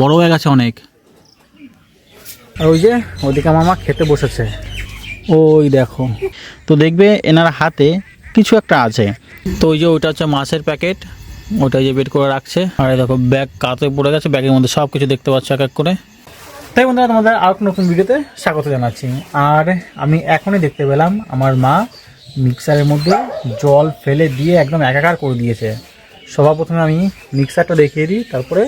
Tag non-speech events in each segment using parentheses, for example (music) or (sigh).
বড় হয়ে গেছে অনেক। আর ওই যে ওদিকে মামা খেতে বসেছে। ওই দেখো। তো দেখবে এনার হাতে কিছু একটা আছে। তো ওই যে ওইটা হচ্ছে মাছের প্যাকেট ওটা যে বের করে রাখছে। আর এই দেখো ব্যাগ কাতে পড়ে গেছে ব্যাগের মধ্যে সব কিছু দেখতে পাচ্ছ এক এক করে। তাই বন্ধুরা তোমাদের আর নতুন ভিডিওতে স্বাগত জানাচ্ছি। আর আমি এখনই দেখতে পেলাম আমার মা মিক্সারের মধ্যে জল ফেলে দিয়ে একদম একাকার করে দিয়েছে। সবার প্রথমে আমি মিক্সারটা দেখিয়ে দিই তারপরে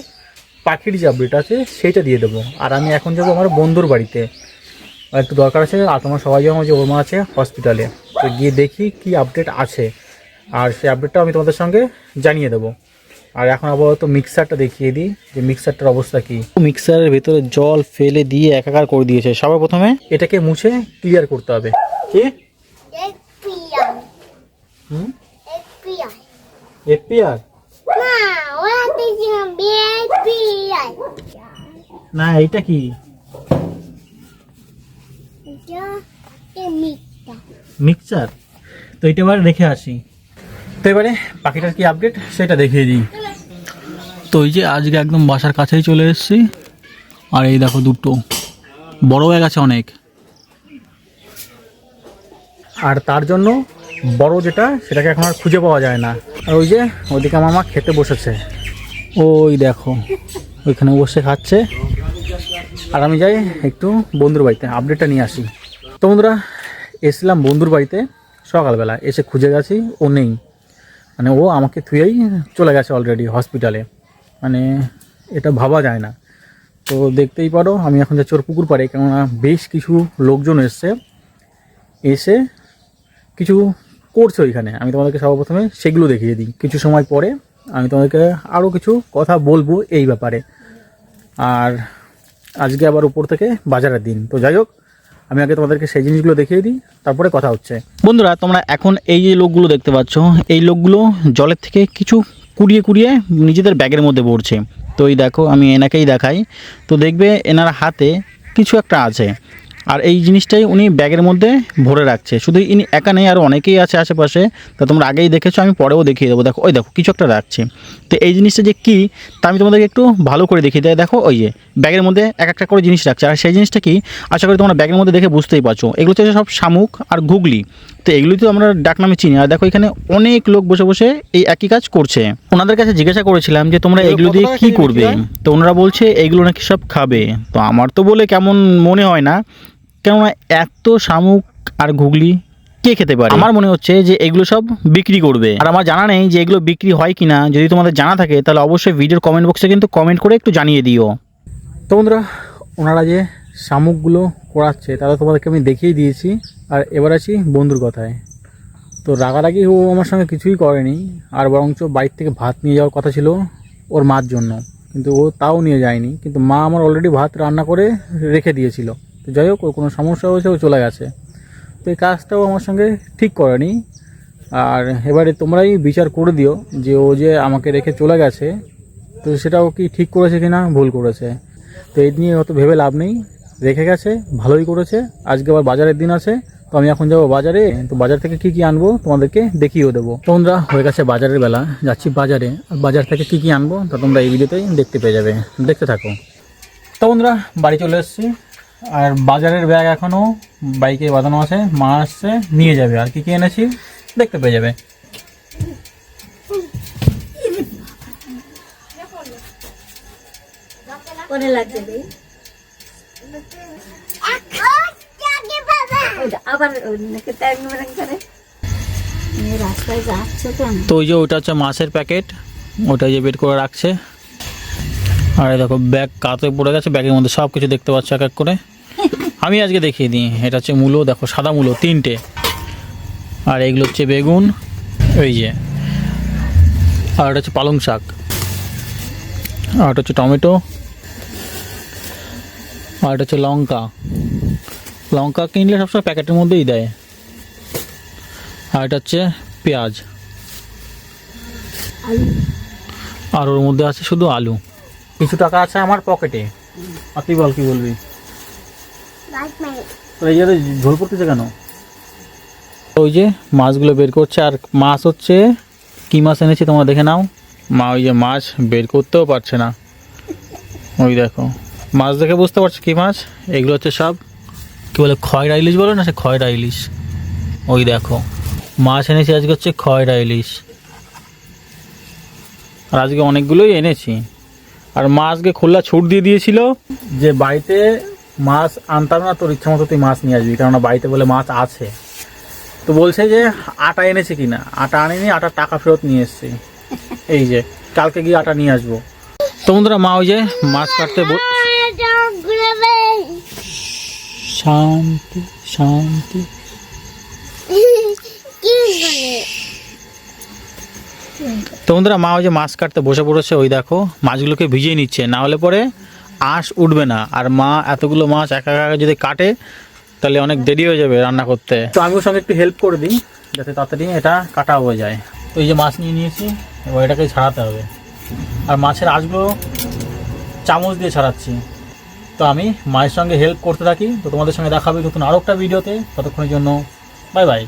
পাখির যে আপডেট আছে সেইটা দিয়ে দেবো। আর আমি এখন যাব আমার বন্ধুর বাড়িতে। একটু দরকার আছে আর তোমার সবাই যেমন যে ওর মা আছে হসপিটালে তো গিয়ে দেখি কি আপডেট আছে। আর সেই আপডেটটা আমি তোমাদের সঙ্গে জানিয়ে দেবো। আর এখন আপাতত মিক্সারটা দেখিয়ে দিই যে মিক্সারটার অবস্থা কি। মিক্সারের ভেতরে জল ফেলে দিয়ে একাকার করে দিয়েছে। সবার প্রথমে এটাকে মুছে ক্লিয়ার করতে হবে। কি? FBI. হুম? FBI. এফপিআর না এইটা কি? মিক্সচার? তো এটা এবার রেখে আসি। তো এবারে পাখিটার কি আপডেট সেটা দেখিয়ে দিই। তো এই যে আজকে একদম বাসার কাছেই চলে এসেছি। আর এই দেখো দুটো। বড় হয়ে গেছে অনেক। আর তার জন্য বড় যেটা সেটাকে এখন আর খুঁজে পাওয়া যায় না। আর ওই যে ওদিকে মামা খেতে বসেছে। ওই দেখো, ওইখানে বসে খাচ্ছে। আর আমি যাই একটু বন্ধুর বাড়িতে আপডেটটা নিয়ে আসি। তো বন্ধুরা, এসেছিলাম বন্ধুর বাড়িতে সকালবেলা, এসে খুঁজে গেছি, ও নেই। মানে ও আমাকে থুয়েই চলে গেছে অলরেডি হসপিটালে মানে এটা ভাবা যায় না। তো দেখতেই পারো, আমি এখন যাচ্ছি ওর পুকুর পাড়ে, কেননা বেশ কিছু লোকজন এসছে। এসে কিছু করছে ওইখানে। আমি তোমাদেরকে সর্বপ্রথমে সেগুলো দেখিয়ে দিই। কিছু সময় পরে আমি তোমাদেরকে আরও কিছু কথা বলব এই ব্যাপারে। আর আজকে আবার উপর থেকে বাজারের দিন। তো যাই হোক, আমি আগে তোমাদেরকে সেই জিনিসগুলো দেখিয়ে দিই, তারপরে কথা হচ্ছে। বন্ধুরা, তোমরা এখন এই যে লোকগুলো দেখতে পাচ্ছ, এই লোকগুলো জলের থেকে কিছু কুড়িয়ে কুড়িয়ে নিজেদের ব্যাগের মধ্যে পড়ছে তো এই দেখো, আমি এনাকেই দেখাই। তো দেখবে, এনার হাতে কিছু একটা আছে। আর এই জিনিসটাই উনি ব্যাগের মধ্যে ভরে রাখছে। শুধু ইনি একা নেই, আর অনেকেই আছে আশেপাশে। তা তোমরা আগেই দেখেছ, আমি পরেও দেখিয়ে দেবো। দেখো, ওই দেখো, কিছু একটা রাখছে। তো এই জিনিসটা যে কী, তা আমি তোমাদেরকে একটু ভালো করে দেখিয়ে দেয় দেখো, ওই যে ব্যাগের মধ্যে এক একটা করে জিনিস রাখছে। আর সেই জিনিসটা কি, আশা করি তোমরা ব্যাগের মধ্যে দেখে বুঝতেই পারছ। এগুলো হচ্ছে সব শামুক আর ঘুগলি তো এগুলি তো আমরা ডাক নামে চিনি। আর দেখো এখানে অনেক লোক বসে বসে এই একই কাজ করছে। ওনাদের কাছে জিজ্ঞাসা করেছিলাম যে তোমরা এগুলো দিয়ে কি করবে? তো ওনারা বলছে এগুলো নাকি সব খাবে। তো আমার তো বলে কেমন মনে হয় না। কেননা এত শামুক আর ঘুগলি কে খেতে পারে? আমার মনে হচ্ছে যে এগুলো সব বিক্রি করবে। আর আমার জানা নেই যে এগুলো বিক্রি হয় কিনা। যদি তোমাদের জানা থাকে তাহলে অবশ্যই ভিডিওর কমেন্ট বক্সে কিন্তু কমেন্ট করে একটু জানিয়ে দিও। তো বন্ধুরা ওনারা যে শামুকগুলো করাচ্ছে তাহলে তোমাদেরকে আমি দেখিয়ে দিয়েছি। আর এবার আছি বন্ধুর কথায়। তো রাগারাগি ও আমার সঙ্গে কিছুই করেনি, আর বরঞ্চ বাইর থেকে ভাত নিয়ে যাওয়ার কথা ছিল ওর মার জন্য। কিন্তু ও তাও নিয়ে যায়নি, কিন্তু মা আমার অলরেডি ভাত রান্না করে রেখে দিয়েছিল। তো যাই হোক কোনো সমস্যা হয়েছে, ও চলে গেছে। তো এই কাজটাও আমার সঙ্গে ঠিক করেনি। আর এবারে তোমরাই বিচার করে দিও যে ও যে আমাকে রেখে চলে গেছে, তো সেটাও কি ঠিক করেছে কি না ভুল করেছে। তো এই নিয়ে অত ভেবে লাভ নেই। রেখে গেছে, ভালোই করেছে। আজকে আবার বাজারের দিন আছে। তো আমি এখন যাব বাজারে। তো বাজার থেকে কি কি আনব তোমাদেরকে দেখিয়েও দেবো। তোমরা হয়ে গেছে বাজারের বেলা। যাচ্ছি বাজারে। আর বাজার থেকে কি কি আনব তা তোমরা এই ভিডিওতেই দেখতে পেয়ে যাবে। দেখতে থাকো। তো বন্ধুরা বাড়ি চলে এসেছি। আর বাজারের ব্যাগ এখনও বাইকে বাঁধানো আছে। মা আসছে নিয়ে যাবে। আর কি কি এনেছি দেখতে পেয়ে যাবে। কোনে লাগছে রে? ওইটা তো ওই যে ওটা হচ্ছে মাছের প্যাকেট, ওটা যে বের করে রাখছে। আর দেখো, ব্যাগ কাতে পড়ে গেছে, ব্যাগের মধ্যে সব কিছু দেখতে পাচ্ছ এক এক করে। আমি আজকে দেখিয়ে দিই, এটা হচ্ছে মূলো, দেখো, সাদা মূলো, তিনটে। আর এইগুলো হচ্ছে বেগুন, এই যে। আর এটা হচ্ছে পালং শাক। আর এটা হচ্ছে টমেটো। আর এটা হচ্ছে লঙ্কা। লঙ্কা কিনলে সবসময় প্যাকেটের মধ্যেই দেয়। আর এটা হচ্ছে পেঁয়াজ। আর ওর মধ্যে আছে শুধু আলু। কিছু টাকা আছে আমার পকেটে। আর তুই বল কি বলবি? এই ঝোল পড়তেছে কেন? ওই যে মাছগুলো বের করছে আর মাছ হচ্ছে কি মাছ এনেছি তোমরা দেখে নাও। মা ওই যে মাছ বের করতেও পারছে না। ওই দেখো। মাছ দেখে বুঝতে পারছ কি মাছ? এগুলো হচ্ছে সব কি বলে, খয়রা ইলিশ বলো না, সে খয়রা ইলিশ। ওই দেখো, মাছ এনেছি আজকে হচ্ছে খয়রা ইলিশ। আর আজকে অনেকগুলোই এনেছি। আর মা আজকে খোলা ছুট দিয়ে দিয়েছিল যে বাড়িতে মাছ আনতাম না, তোর ইচ্ছা মতো তুই মাছ নিয়ে আসবি, কেননা বাড়িতে বলে মাছ আছে। তো বলছে যে, আটা এনেছে কিনা? আটা আনিনি আটার টাকা ফেরত নিয়ে এসছি। এই যে, কালকে গিয়ে আটা নিয়ে আসব। তো বন্ধুরা, মা ওই যে মাছ কাটতে শান্তি শান্তি। (laughs) তো বন্ধুরা মা ওই যে মাছ কাটতে বসে পড়েছে ওই দেখো মাছগুলোকে ভিজিয়ে নিচ্ছে। না হলে পরে আঁশ উঠবে না। আর মা এতগুলো মাছ একা একা যদি কাটে তাহলে অনেক দেরি হয়ে যাবে রান্না করতে। তো আমিও সঙ্গে একটু হেল্প করে দিই যাতে তাড়াতাড়ি এটা কাটা হয়ে যায়। তো এই যে মাছ নিয়ে নিয়েছি এবার এটাকে ছাড়াতে হবে। আর মাছের আঁশগুলো চামচ দিয়ে ছাড়াচ্ছি তো আমি মায়ের সঙ্গে হেল্প করতে থাকি। তো তোমাদের সঙ্গে দেখাবে নতুন আরও একটা ভিডিওতে ততক্ষণের জন্য বাই বাই